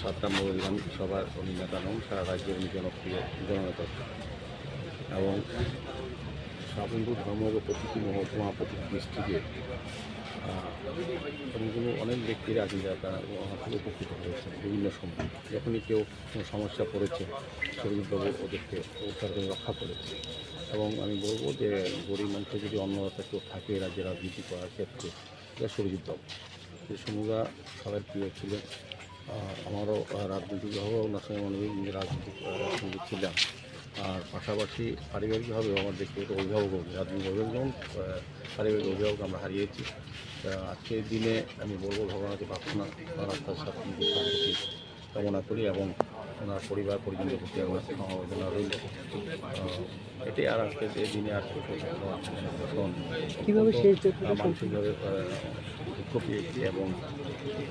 সাতটা মহিলা সভার উনি নেতা নন সারা রাজ্যের উনি জনপ্রিয় জননেতা। এবং স্বাবন্ধু ধর্মগ প্রতীকী মহকুমা প্রতীক ডিস্ট্রিক্টে এমনগুলো অনেক ব্যক্তিরা আছেন যারা তারা উপকৃত হয়েছে বিভিন্ন সময়। যখনই কেউ কোনো সমস্যা পড়েছে শরীরবাবু ওদেরকে উদ্ধার করে রক্ষা করেছে। এবং আমি বলব যে গরিব মানুষের যদি অন্নদাতা কেউ থাকে রাজ্যে রাজনীতি করার ক্ষেত্রে, এটা সরজিৎ বাবু যে সমুদা সবার প্রিয় ছিলেন আমারও রাজনৈতিক হওয়া ওনার সঙ্গে আমি রাজনীতিক সঙ্গে ছিলাম। আর পাশাপাশি পারিবারিকভাবেও আমার ব্যক্তিগত অভিভাবক রাজনৈতিক অভিভাবক যেমন পারিবারিক অভিভাবক আমরা হারিয়েছি। আজকের দিনে আমি বলব ভগবানকে প্রার্থনা রাস্তার সাথে কামনা করি এবং ওনার পরিবার পরিজনদের প্রতি আমার সমবেদনা রইল। এটাই আর আজকের এই দিনে আর মানসিকভাবে দুঃখ এবং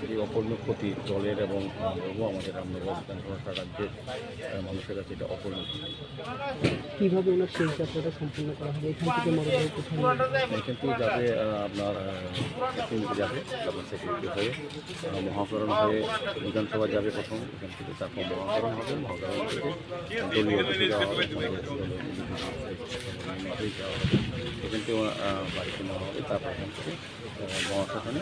এই অপূর্ণ ক্ষতি দলের এবং আমাদের রামনগর বিধানসভা রাজ্যের মানুষের কাছে এটা অপূর্ণ কীভাবে ওনার শেষ যাত্রাটা সম্পন্ন করা হবে? এখান থেকে মরদেহ কোথায় এখান থেকে যাবে আপনার যাবে তারপর সেক্রেটারি হয়ে মহাকরণ হয়ে বিধানসভা যাবে প্রথম। এখান থেকে তারপর মহাকরণ হবে মহাকরণ থেকে দলীয় অফিসে যাওয়া হবে আমাদের দলীয় অফিসে যাওয়া হবে। এখান থেকে আহ, বাড়িতে নেওয়া হবে তারপর এখান থেকে মহাশাসনে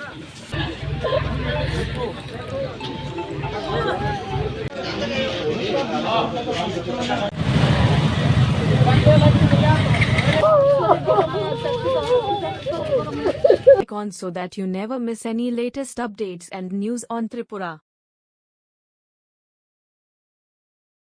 icon so that you never miss any latest updates and news on Tripura.